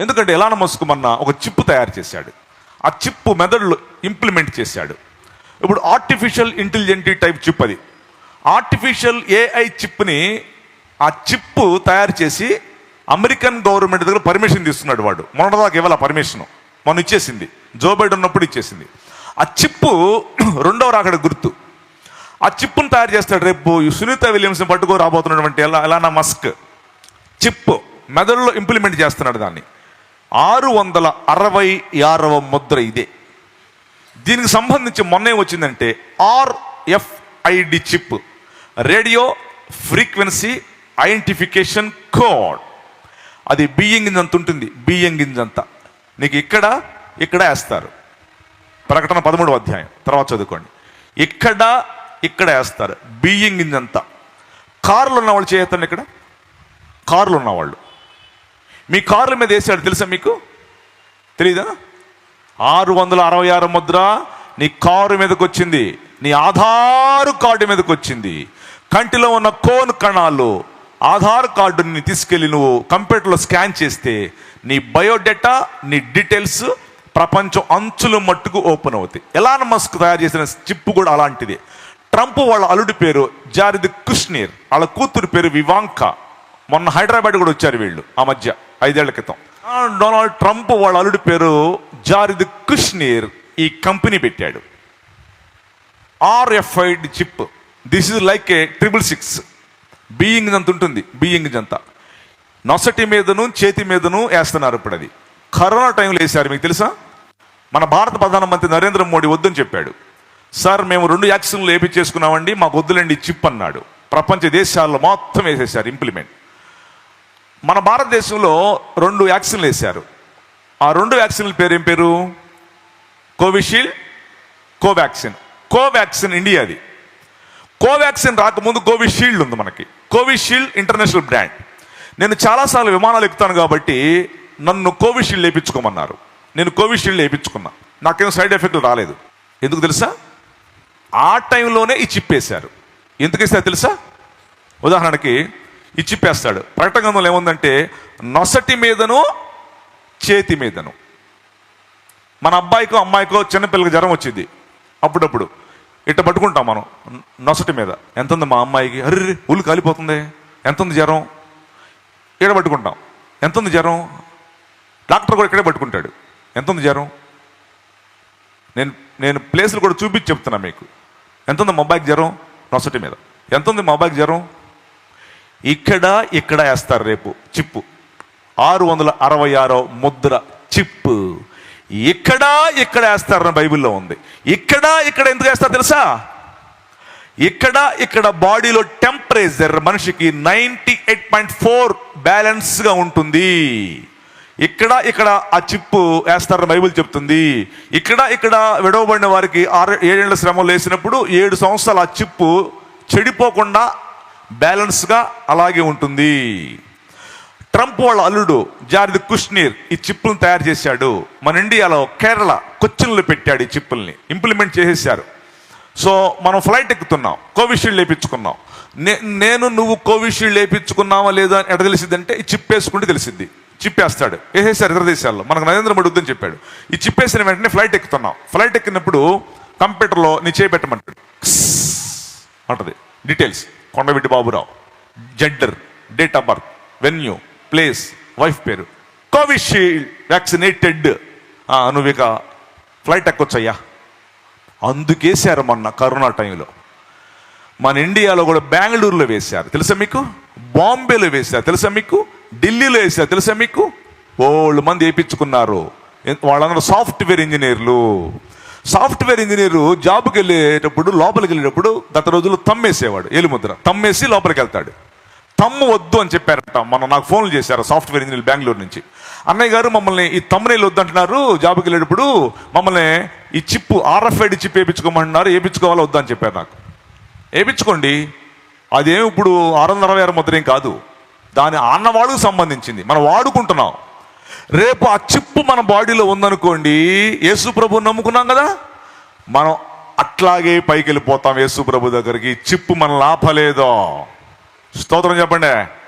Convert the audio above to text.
ఎందుకంటే ఎలాన మస్క్ మొన్న ఒక చిప్ తయారు చేశాడు. ఆ చిప్ మెథడ్లు ఇంప్లిమెంట్ చేశాడు. ఇప్పుడు ఆర్టిఫిషియల్ ఇంటెలిజెంట్ టైప్ చిప్ అది. ఆర్టిఫిషియల్ ఏఐ చిప్ని ఆ చిప్ తయారు చేసి అమెరికన్ గవర్నమెంట్ దగ్గర పర్మిషన్ తీసుకున్నాడు వాడు. మొన్నదాకా ఇవ్వాల పర్మిషన్ మొన్న ఇచ్చేసింది. జో బైడెన్ ఉన్నప్పుడు ఇచ్చేసింది. ఆ చిప్పు రెండవ రాకడ గుర్తు. ఆ చిప్పును తయారు చేస్తాడు రేపు సునీత విలియమ్స్ని పట్టుకో రాబోతున్నటువంటి ఎలా ఎలానా మస్క్. చిప్ మెదడులో ఇంప్లిమెంట్ చేస్తున్నాడు దాన్ని. ఆరు వందల అరవై ఆరవ ముద్ర ఇదే. దీనికి సంబంధించి మొన్న వచ్చిందంటే RFID chip radio frequency identification code. అది బియ్యం గింజ అంత ఉంటుంది బియ్యం గింజ అంత నీకు ఇక్కడ ఇక్కడ వేస్తారు. ప్రకటన పదమూడవ అధ్యాయం తర్వాత చదువుకోండి. ఇక్కడ ఇక్కడ వేస్తారు బియ్యం గింజ అంతా కారులు ఉన్నవాళ్ళు చేయొద్దండి ఇక్కడ? కారులు ఉన్నవాళ్ళు. మీ కార్ల మీద వేసాడు తెలుసా మీకు? తెలీదా? ఆరు వందల అరవై ఆరు ముద్ర నీ కారు మీదకి వచ్చింది నీ ఆధార్ కార్డు మీదకి వచ్చింది కంటిలో ఉన్న కోన్ కణాలు ఆధార్ కార్డుని తీసుకెళ్ళి నువ్వు కంప్యూటర్లో స్కాన్ చేస్తే నీ బయోడేటా నీ డీటెయిల్స్ ప్రపంచం అంచుల మట్టుకు ఓపెన్ అవుతాయి. ఎలాన్ మస్క్ తయారు చేసిన చిప్ కూడా అలాంటిది. ట్రంప్ వాళ్ళ అల్లుడి పేరు జారిద్ కుష్నీర్. వాళ్ళ కూతురు పేరు వివాంక. మొన్న హైదరాబాద్ కూడా వచ్చారు వీళ్ళు ఆ మధ్య. ఐదేళ్ళ క్రితం. డొనాల్డ్ ట్రంప్ వాళ్ళ అల్లుడి పేరు జారిద్ కుష్నీర్ ఈ కంపెనీ పెట్టాడు. RFID chip. This is like a triple six being అంత ఉంటుంది. బీయింగ్ అంతా నొసటి మీదను చేతి మీదను వేస్తున్నారు ఇప్పుడు అది. కరోనా టైంలో వేశారు మీకు తెలుసా? మన భారత ప్రధానమంత్రి నరేంద్ర మోడీ వద్దని చెప్పాడు. సార్ మేము రెండు యాక్సిన్లు వేపించేసుకున్నామండి మాకు వద్దులండి చిప్ అన్నాడు. ప్రపంచ దేశాల్లో మొత్తం వేసేసారు ఇంప్లిమెంట్ మన భారతదేశంలో రెండు వ్యాక్సిన్లు వేశారు. ఆ రెండు వ్యాక్సిన్ల పేరు ఏం పేరు? కోవిషీల్డ్ కోవాక్సిన్ కోవాక్సిన్ ఇండియాది కోవాక్సిన్ రాకముందు కోవిషీల్డ్ ఉంది మనకి. Covishield international brand. నేను చాలాసార్లు విమానాలు ఎక్కుతాను కాబట్టి నన్ను కోవిషీల్డ్ వేయించుకోమన్నారు. నేను కోవిషీల్డ్ వేయించుకున్నా. నాకేం సైడ్ ఎఫెక్ట్లు రాలేదు. ఎందుకు తెలుసా? ఆ టైంలోనే ఈ చిప్ వేశారు. ఎందుకు వేసారు తెలుసా? ఉదాహరణకి ఇచ్చిపేస్తాడు చిప్ ప్రకటన గ్రంథంలో ఏముందంటే నొసటి మీదను చేతి మీదను. మన అబ్బాయికో అమ్మాయికో చిన్నపిల్లకి జ్వరం వచ్చింది. అప్పుడప్పుడు ఇట్ట పట్టుకుంటాం మనం నొసటి మీద. ఎంత ఉంది మా అమ్మాయికి? అర్రి ఉల్లు కాలిపోతుంది. ఎంత ఉంది జ్వరం? ఈడ పట్టుకుంటాం. ఎంత ఉంది జ్వరం? డాక్టర్ కూడా ఇక్కడే పట్టుకుంటాడు. ఎంత ఉంది జ్వరం? నేను నేను ప్లేసులు కూడా చూపించి చెప్తున్నా మీకు. ఎంత ఉంది మా అబ్బాయికి జ్వరం? నొసటి మీద. ఎంత ఉంది మా అబ్బాయికి జ్వరం? ఇక్కడ ఇక్కడ వేస్తారు రేపు చిప్పు. ఆరు వందల అరవై ఆరో ముద్ర చిప్పు. ఇక్కడ ఇక్కడ వేస్తారని బైబిల్లో ఉంది. ఇక్కడ ఇక్కడ ఎందుకు వేస్తారు తెలుసా? ఇక్కడ ఇక్కడ బాడీలో టెంపరేచర్ మనిషికి నైంటీ ఎయిట్ పాయింట్ ఫోర్ బ్యాలెన్స్గా ఉంటుంది. ఇక్కడ ఇక్కడ ఆ చిప్పు వేస్తారని బైబిల్ చెప్తుంది. ఇక్కడ ఇక్కడ విడవబడిన వారికి ఆరు ఏడేళ్ళ శ్రమలు వేసినప్పుడు ఏడు సంవత్సరాలు ఆ చిప్పు చెడిపోకుండా బ్యాలెన్స్గా అలాగే ఉంటుంది. ట్రంప్ వాళ్ళ అల్లుడు జారిద్ కుష్నీర్ ఈ చిప్పులను తయారు చేశాడు. మన ఇండియాలో కేరళ కొచ్చిన్లో పెట్టాడు ఈ చిప్పుల్ని ఇంప్లిమెంట్ చేసేసారు సో మనం ఫ్లైట్ ఎక్కుతున్నాం కోవిషీల్డ్ వేయించుకున్నాం నే నేను నువ్వు కోవిషీల్డ్ వేయించుకున్నావా లేదా అని ఎట అంటే ఈ చిప్ వేసుకుంటే తెలిసింది చిప్ వేస్తాడు. వేసేసారు ఇతర దేశాల్లో. మనకు నరేంద్ర మోడీ వద్దని చెప్పాడు. ఈ చిప్ వేసిన వెంటనే ఫ్లైట్ ఎక్కుతున్నాం. ఫ్లైట్ ఎక్కినప్పుడు కంప్యూటర్లో నీ చేపెట్టమంటాడు అంటది. Details. Kondaveeti Baburao. Gender date of birth venue place wife పేరు. కోవిషీల్డ్ వ్యాక్సినేటెడ్ నువ్వు ఇక ఫ్లైట్ ఎక్కొచ్చయ్యా. అందుకేసారు మొన్న కరోనా టైంలో. మన ఇండియాలో కూడా బెంగళూరులో వేశారు. తెలుసా మీకు? బాంబేలో వేశారు. తెలుసా మీకు? ఢిల్లీలో వేశారు. తెలుసా మీకు? ఓళ్ళు మంది వేయించుకున్నారు వాళ్ళందరూ సాఫ్ట్వేర్ ఇంజనీర్లు సాఫ్ట్వేర్ ఇంజనీరు జాబ్కి వెళ్ళేటప్పుడు లోపలికి వెళ్ళేటప్పుడు గత రోజుల్లో తమ్మేసేవాడు ఏలుముద్ర. తమ్మేసి లోపలికి వెళ్తాడు. తమ్ము వద్దు అని చెప్పారట. మన నాకు ఫోన్లు చేశారు సాఫ్ట్వేర్ ఇంజనీర్ బెంగళూరు నుంచి. అన్నయ్య గారు మమ్మల్ని ఈ తమ్మునేలు వద్దంటున్నారు జాబ్కి వెళ్ళేటప్పుడు మమ్మల్ని ఈ చిప్పు ఆర్ఎఫ్ఐడి చిప్ వేయించుకోమంటున్నారు వేయించుకోవాలా వద్దు అని చెప్పారు నాకు. వేయించుకోండి. అదేమి ఇప్పుడు ఆరు వందల అరవై ఆరు ముద్ర ఏం కాదు. దాని ఆన్నవాళ్ళకు సంబంధించింది. మనం వాడుకుంటున్నాం. రేపు ఆ చిప్పు మన బాడీలో ఉందనుకోండి యేసు ప్రభు నమ్ముకున్నాం కదా? మనం అట్లాగే పైకి వెళ్ళిపోతాం యేసు ప్రభు దగ్గరికి. చిప్పు మన లాభలేదో స్తోత్రం చెప్పండి.